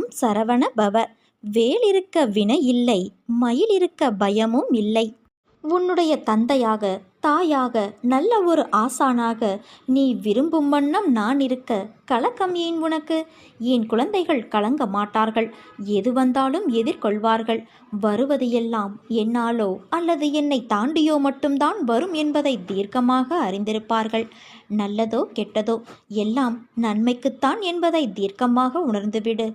ஓம் சரவண பவ. வேலிருக்க வினை இல்லை மயில் இருக்க பயமும் இல்லை. உன்னுடைய தந்தையாக தாயாக நல்ல ஒரு ஆசானாக நீ விரும்பும் வண்ணம் நான் இருக்க கலக்கம் ஏன் உனக்கு? என் குழந்தைகள் கலங்க மாட்டார்கள் எது வந்தாலும் எதிர்கொள்வார்கள். வருவது எல்லாம் என்னாலோ அல்லது என்னை தாண்டியோ மட்டும்தான் வரும் என்பதை தீர்க்கமாக அறிந்திருப்பார்கள். நல்லதோ கெட்டதோ எல்லாம் நன்மைக்குத்தான் என்பதை தீர்க்கமாக உணர்ந்துவிடு.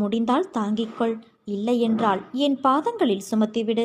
முடிந்தால் தாங்கிக்கொள் இல்லையென்றால் என் பாதங்களில் சுமத்திவிடு.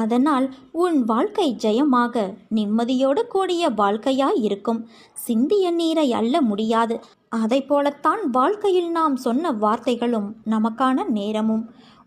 அதனால் உன் வாழ்க்கை ஜெயமாக நிம்மதியோடு கூடிய வாழ்க்கையாய் இருக்கும். சிந்திய நீரை அள்ள முடியாது. அதை போலத்தான் வாழ்க்கையில் நாம் சொன்ன வார்த்தைகளும் நமக்கான நேரமும்.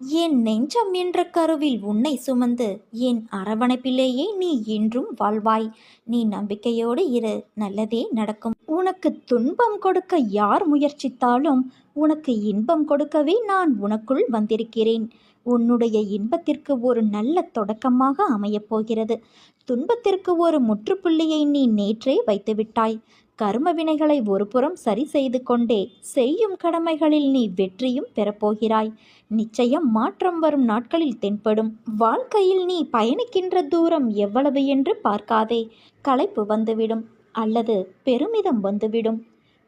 என் நெஞ்சம் என்ற கருவில் உன்னை சுமந்து என் அரவணைப்பிலேயே நீ என்றும் வாழ்வாய். நீ நம்பிக்கையோடு இரு நல்லதே நடக்கும். உனக்கு துன்பம் கொடுக்க யார் முயற்சித்தாலும் உனக்கு இன்பம் கொடுக்கவே நான் உனக்குள் வந்திருக்கிறேன். உன்னுடைய இன்பத்திற்கு ஒரு நல்ல தொடக்கமாக அமையப் போகிறது. துன்பத்திற்கு ஒரு முற்றுப்புள்ளியை நீ நேற்றே வைத்துவிட்டாய். கர்ம வினைகளை ஒருபுறம் சரி செய்து கொண்டே செய்யும் கடமைகளில் நீ வெற்றியும் பெறப்போகிறாய். நிச்சயம் மாற்றம் வரும் நாட்களில் தென்படும். வாழ்க்கையில் நீ பயணிக்கின்ற தூரம் எவ்வளவு என்று பார்க்காதே. களைப்பு வந்துவிடும் அல்லது பெருமிதம் வந்துவிடும்.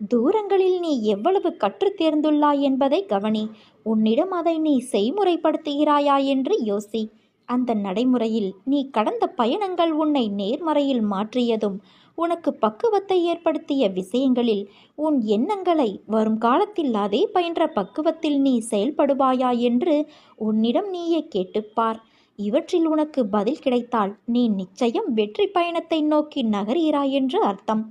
தூரங்களில் நீ எவ்வளவு கற்றுத் தேர்ந்துள்ளாய் என்பதை கவனி. உன்னிடம் அதை நீ செய்முறைப்படுத்துகிறாயா என்று யோசி. அந்த நடைமுறையில் நீ கடந்த பயணங்கள் உன்னை நேர்மறையில் மாற்றியதும் உனக்கு பக்குவத்தை ஏற்படுத்திய விஷயங்களில் உன் எண்ணங்களை வரும் காலத்தில் அதே பயின்ற பக்குவத்தில் நீ செயல்படுவாயா என்று உன்னிடம் நீயே கேட்டுப்பார். இவற்றில் உனக்கு பதில் கிடைத்தால் நீ நிச்சயம் வெற்றி பயணத்தை நோக்கி நகர்கிறாய் என்று அர்த்தம்.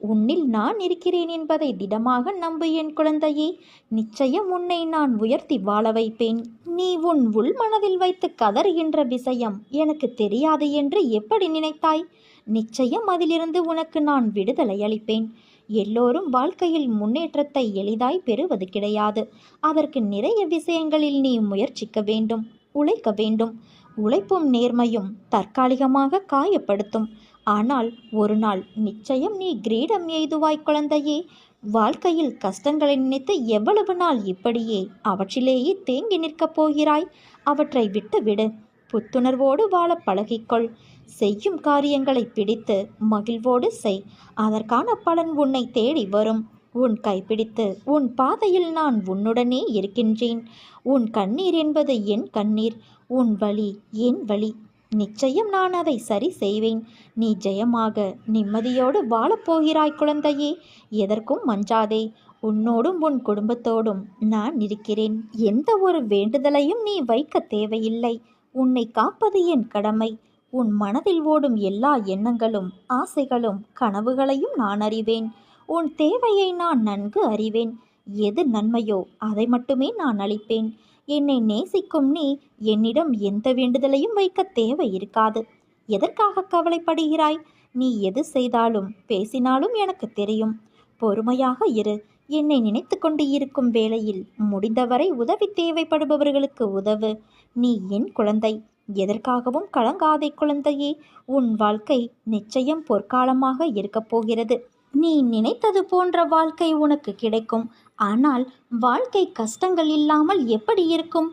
உன்னில் நான் இருக்கிறேன் என்பதை திடமாக நம்பு என் குழந்தையே. நிச்சயம் உன்னை நான் உயர்த்தி வாழ வைப்பேன். நீ உன் உள் மனதில் வைத்து கதறுகின்ற விஷயம் எனக்கு தெரியாது என்று எப்படி நினைத்தாய்? நிச்சயம் அதிலிருந்து உனக்கு நான் விடுதலை அளிப்பேன். எல்லோரும் வாழ்க்கையில் முன்னேற்றத்தை எளிதாய் பெறுவது கிடையாது. அதற்கு நிறைய விஷயங்களில் நீ முயற்சிக்க வேண்டும் உழைக்க வேண்டும். உழைப்பும் நேர்மையும் தற்காலிகமாக காயப்படுத்தும். ஆனால் ஒரு நாள் நிச்சயம் நீ கிரீடம் எய்துவாய் குழந்தையே. வாழ்க்கையில் கஷ்டங்களை நினைத்து எவ்வளவு நாள் இப்படியே அவற்றிலேயே தேங்கி நிற்கப் போகிறாய்? அவற்றை விட்டுவிடு. புத்துணர்வோடு வாழ பழகிக்கொள். செய்யும் காரியங்களை பிடித்து மகிழ்வோடு செய். அதற்கான பலன் உன்னை தேடி வரும். உன் கைப்பிடித்து உன் பாதையில் நான் உன்னுடனே இருக்கின்றேன். உன் கண்ணீர் என்பது என் கண்ணீர். உன் வழி என் வழி நிச்சயம் நான் அதை சரி செய்வேன். நீ ஜெயமாக நிம்மதியோடு வாழப்போகிறாய் குழந்தையே. எதற்கும் மஞ்சாதே. உன்னோடும் உன் குடும்பத்தோடும் நான் இருக்கிறேன். எந்த ஒரு வேண்டுதலையும் நீ வைக்க தேவையில்லை. உன்னை காப்பது என் கடமை. உன் மனதில் ஓடும் எல்லா எண்ணங்களும் ஆசைகளும் கனவுகளையும் நான் அறிவேன். உன் தேவையை நான் நன்கு அறிவேன். எது நன்மையோ அதை மட்டுமே நான் அளிப்பேன். என்னை நேசிக்கும் நீ என்னிடம் எந்த வேண்டுதலையும் வைக்க தேவை இருக்காது. எதற்காக கவலைப்படுகிறாய்? நீ எது செய்தாலும் பேசினாலும் எனக்கு தெரியும். பொறுமையாக இரு. என்னை நினைத்து கொண்டு இருக்கும் வேளையில் முடிந்தவரை உதவி தேவைப்படுபவர்களுக்கு உதவு. நீ என் குழந்தை. எதற்காகவும் கலங்காதே குழந்தையே. உன் வாழ்க்கை நிச்சயம் பொற்காலமாக இருக்கப் போகிறது. நீ நினைத்தது போன்ற வாழ்க்கை உனக்கு கிடைக்கும். ஆனால் வாழ்க்கை கஷ்டங்கள் இல்லாமல் எப்படி இருக்கும்?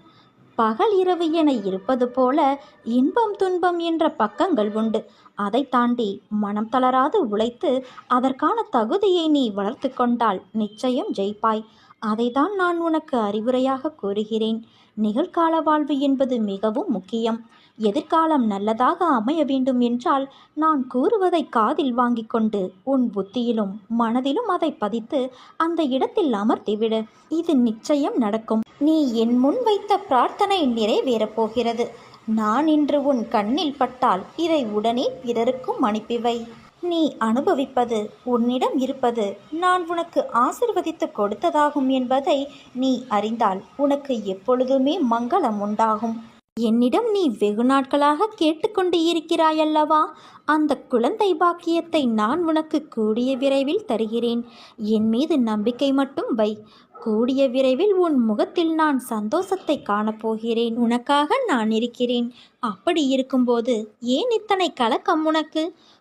பகல் இரவு என இருப்பது போல இன்பம் துன்பம் என்ற பக்கங்கள் உண்டு. அதை தாண்டி மனம் தளராது உழைத்து அதற்கான தகுதியை நீ வளர்த்து கொண்டால் நிச்சயம் ஜெயிப்பாய். அதைதான் நான் உனக்கு அறிவுரையாக கூறுகிறேன். நிகழ்கால வாழ்வு என்பது மிகவும் முக்கியம். எதிர்காலம் நல்லதாக அமைய வேண்டும் என்றால் நான் கூறுவதை காதில் வாங்கிக் கொண்டு உன் புத்தியிலும் மனதிலும் அதை பதித்து அந்த இடத்தில் அமர்த்திவிடு இது நிச்சயம் நடக்கும். நீ என் முன் வைத்த பிரார்த்தனை நிறைவேறப் போகிறது. நான் இன்று உன் கண்ணில் பட்டால் இதை உடனே பிறருக்கும் அனுப்பிவை நீ அனுபவிப்பது உன்னிடம் இருப்பது நான் உனக்கு ஆசிர்வதித்து கொடுத்ததாகும் என்பதை நீ அறிந்தால் உனக்கு எப்பொழுதுமே மங்களம் உண்டாகும். என்னிடம் நீ வெகு நாட்களாக கேட்டுக்கொண்டு இருக்கிறாயல்லவா? அந்த குழந்தை பாக்கியத்தை நான் உனக்கு கூடிய விரைவில் தருகிறேன். என் மீது நம்பிக்கை மட்டும் வை. கூடிய விரைவில் உன் முகத்தில் நான் சந்தோஷத்தை காணப்போகிறேன். உனக்காக நான் இருக்கிறேன். அப்படி இருக்கும்போது ஏன் இத்தனை கலக்கம் உனக்கு?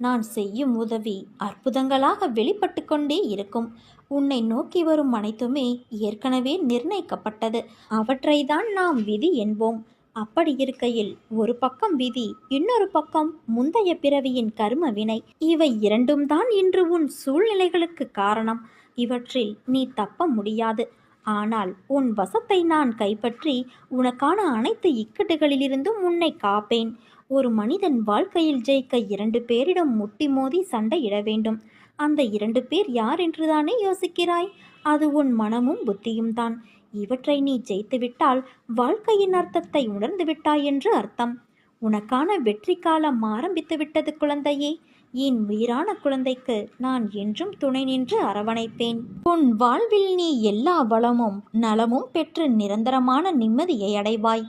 நான் செய்யும் உதவி அற்புதங்களாக வெளிப்பட்டு கொண்டே இருக்கும். உன்னை நோக்கி வரும் அனைத்துமே ஏற்கனவே நிர்ணயிக்கப்பட்டது. அவற்றை தான் நாம் விதி என்போம். அப்படி இருக்கையில் ஒரு பக்கம் விதி இன்னொரு பக்கம் முந்தைய பிறவியின் கர்ம வினை. இவை இரண்டும் தான் இன்று உன் சூழ்நிலைகளுக்கு காரணம். இவற்றில் நீ தப்ப முடியாது. ஆனால் உன் வசத்தை நான் கைப்பற்றி உனக்கான அனைத்து இக்கட்டுகளிலிருந்தும் உன்னை காப்பேன். ஒரு மனிதன் வாழ்க்கையில் ஜெயிக்க இரண்டு பேரிடம் முட்டி மோதி சண்டையிட வேண்டும். அந்த இரண்டு பேர் யார் என்றுதானே யோசிக்கிறாய்? அது உன் மனமும் புத்தியும் தான். இவற்றை நீ ஜெயித்துவிட்டால் வாழ்க்கையின் அர்த்தத்தை உணர்ந்து விட்டாய் என்று அர்த்தம். உனக்கான வெற்றி காலம் ஆரம்பித்து விட்டது குழந்தையே. என் உயிரான குழந்தைக்கு நான் என்றும் துணை நின்று அரவணைப்பேன். உன் வாழ்வில் நீ எல்லா வளமும் நலமும் பெற்று நிரந்தரமான நிம்மதியை அடைவாய்.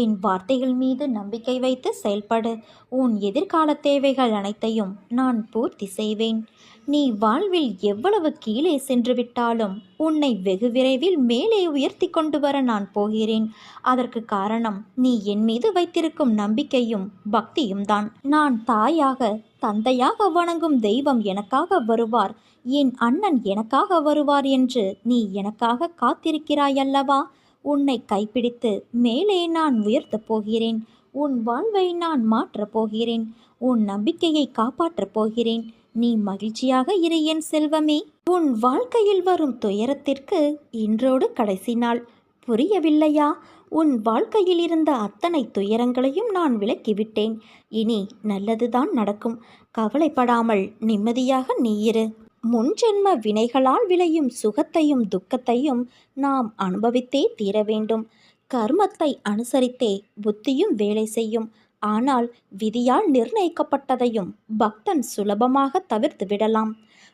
என் வார்த்தைகள் மீது நம்பிக்கை வைத்து செயல்படு. உன் எதிர்கால தேவைகள் அனைத்தையும் நான் பூர்த்தி செய்வேன். நீ வாழ்வில் எவ்வளவு கீழே சென்று விட்டாலும் உன்னை வெகு விரைவில் மேலே உயர்த்தி கொண்டு வர நான் போகிறேன். அதற்கு காரணம் நீ என் மீது வைத்திருக்கும் நம்பிக்கையும் பக்தியும் தான். நான் தாயாக தந்தையாக வணங்கும் தெய்வம் எனக்காக வருவார். என் அண்ணன் எனக்காக வருவார் என்று நீ எனக்காக காத்திருக்கிறாய் அல்லவா உன்னை கைப்பிடித்து மேலே நான் உயர்த்தப் போகிறேன். உன் வாழ்வை நான் மாற்றப் போகிறேன். உன் நம்பிக்கையை காப்பாற்றப் போகிறேன். நீ மகிழ்ச்சியாக இரு என் செல்வமே. உன் வாழ்க்கையில் வரும் துயரத்திற்கு இன்றோடு கடைசி நாள். புரியவில்லையா? உன் வாழ்க்கையில் இருந்த அத்தனை துயரங்களையும் நான் விலக்கிவிட்டேன். இனி நல்லதுதான் நடக்கும். கவலைப்படாமல் நிம்மதியாக நீ இரு. முன்ஜென்ம வினைகளால் விளையும் சுகத்தையும் துக்கத்தையும் நாம் அனுபவித்தே தீர வேண்டும். கர்மத்தை அனுசரித்தே புத்தியும் வேலை செய்யும். ஆனால் விதியால் நிர்ணயிக்கப்பட்டதையும் பக்தன் சுலபமாக தவிர்த்து விடலாம்.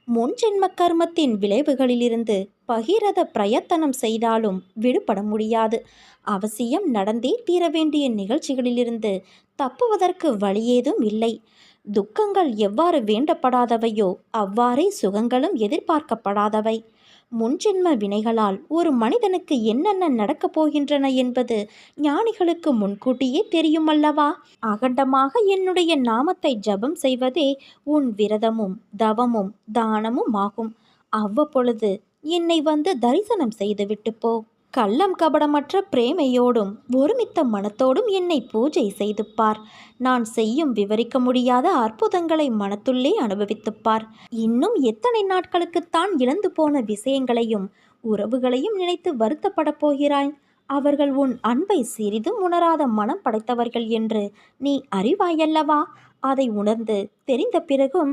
முன்ஜென்ம கர்மத்தின் விளைவுகளிலிருந்து பகிரத பிரயத்தனம் செய்தாலும் விடுபட முடியாது. அவசியம் நடந்தே தீர வேண்டிய நிகழ்ச்சிகளிலிருந்து தப்புவதற்கு வழியேதும் இல்லை. துக்கங்கள் எவ்வாறு வேண்டப்படாதவையோ அவ்வாறே சுகங்களும் எதிர்பார்க்கப்படாதவை. முன்ஜென்ம வினைகளால் ஒரு மனிதனுக்கு என்னென்ன நடக்கப் போகின்றன என்பது ஞானிகளுக்கு முன்கூட்டியே தெரியுமல்லவா? அகண்டமாக என்னுடைய நாமத்தை ஜபம் செய்வதே உன் விரதமும் தவமும் தானமும் ஆகும். அவ்வப்பொழுது என்னை வந்து தரிசனம் செய்துவிட்டு போ. கள்ளம் கபடமற்ற பிரேமையோடும் ஒருமித்த மனத்தோடும் என்னை பூஜை செய்து பார் நான் செய்யும் விவரிக்க முடியாத அற்புதங்களை மனத்துள்ளே அனுபவித்துப்பார். இன்னும் எத்தனை நாட்களுக்குத்தான் இழந்து போன விஷயங்களையும் உறவுகளையும் நினைத்து வருத்தப்படப் போகிறாய்? அவர்கள் உன் அன்பை சிறிதும் உணராத மனம் படைத்தவர்கள் என்று நீ அறிவாயல்லவா? அதை உணர்ந்து தெரிந்த பிறகும்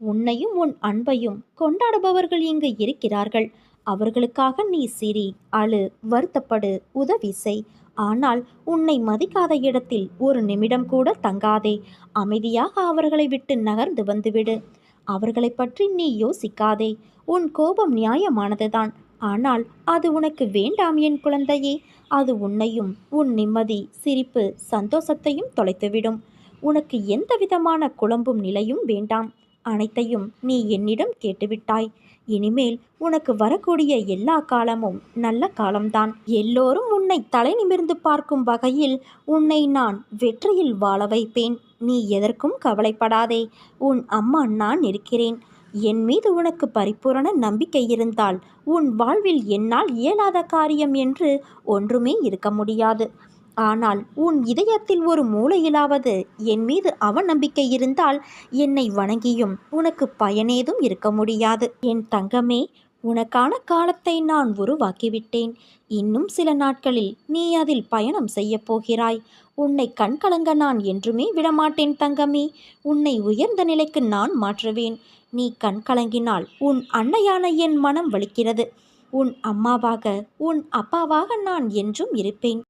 உன்னையும் உன் அன்பையும் கொண்டாடுபவர்கள் இங்கு இருக்கிறார்கள். அவர்களுக்காக நீ சிரி அழு வருத்தப்படு உதவி செய். ஆனால் உன்னை மதிக்காத இடத்தில் ஒரு நிமிடம் கூட தங்காதே. அமைதியாக அவர்களை விட்டு நகர்ந்து வந்துவிடு. அவர்களை பற்றி நீ யோசிக்காதே. உன் கோபம் நியாயமானதுதான். ஆனால் அது உனக்கு வேண்டாம் என் குழந்தையே. அது உன்னையும் உன் நிம்மதி சிரிப்பு சந்தோஷத்தையும் தொலைத்துவிடும். உனக்கு எந்த விதமான குழம்பும் நிலையும் வேண்டாம். அனைத்தையும் நீ என்னிடம் கேட்டுவிட்டாய். இனிமேல் உனக்கு வரக்கூடிய எல்லா காலமும் நல்ல காலம்தான். எல்லோரும் உன்னை தலை நிமிர்ந்து பார்க்கும் வகையில் உன்னை நான் வெற்றியில் வாழ வைப்பேன். நீ எதற்கும் கவலைப்படாதே. உன் அம்மா நான் இருக்கிறேன். என் மீது உனக்கு பரிபூரண நம்பிக்கை இருந்தால் உன் வாழ்வில் என்னால் இயலாத காரியம் என்று ஒன்றுமே இருக்க முடியாது. ஆனால் உன் இதயத்தில் ஒரு மூலையிலாவது என் மீது அவநம்பிக்கை இருந்தால் என்னை வணங்கியும் உனக்கு பயனேதும் இருக்க முடியாது. என் தங்கமே உனக்கான காலத்தை நான் உருவாக்கிவிட்டேன். இன்னும் சில நாட்களில் நீ அதில் பயணம் செய்யப் போகிறாய். உன்னை கண்கலங்க நான் என்றுமே விடமாட்டேன் தங்கமே. உன்னை உயர்ந்த நிலைக்கு நான் மாற்றுவேன். நீ கண்கலங்கினால் உன் அன்னையான என் மனம் வலிக்கிறது. உன் அம்மாவாக உன் அப்பாவாக நான் என்றும் இருப்பேன்.